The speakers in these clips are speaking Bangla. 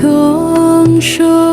空手。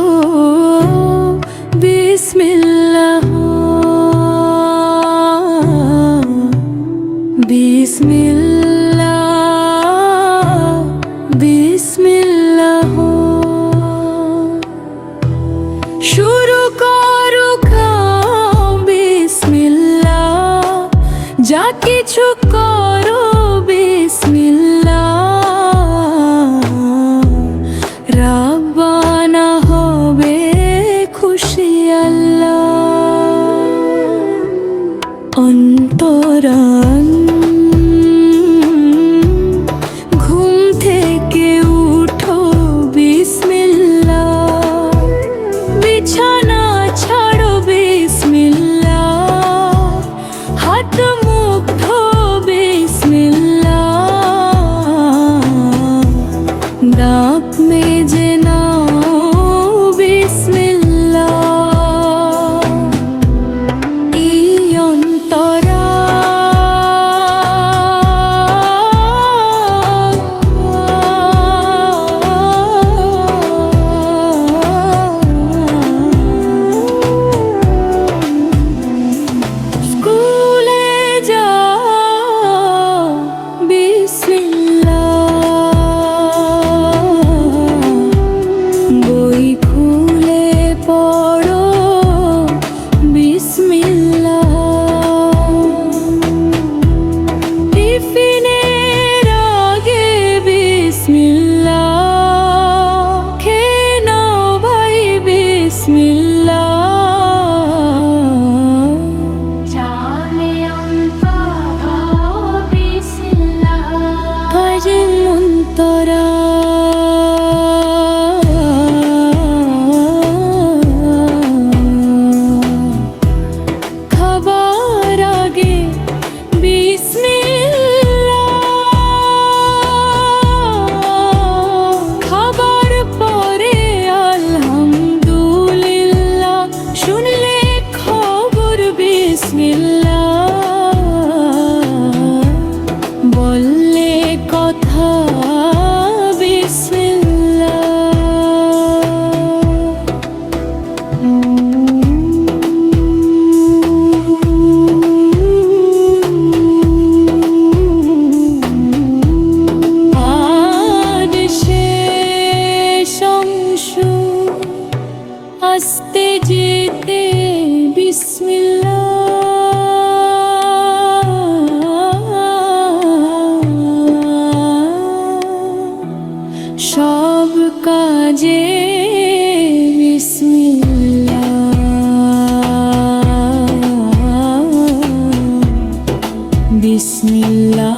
দাঁত মেজে বিসমিল্লাহ সব কাজে বিসমিল্লাহ। বিসমিল্লাহ।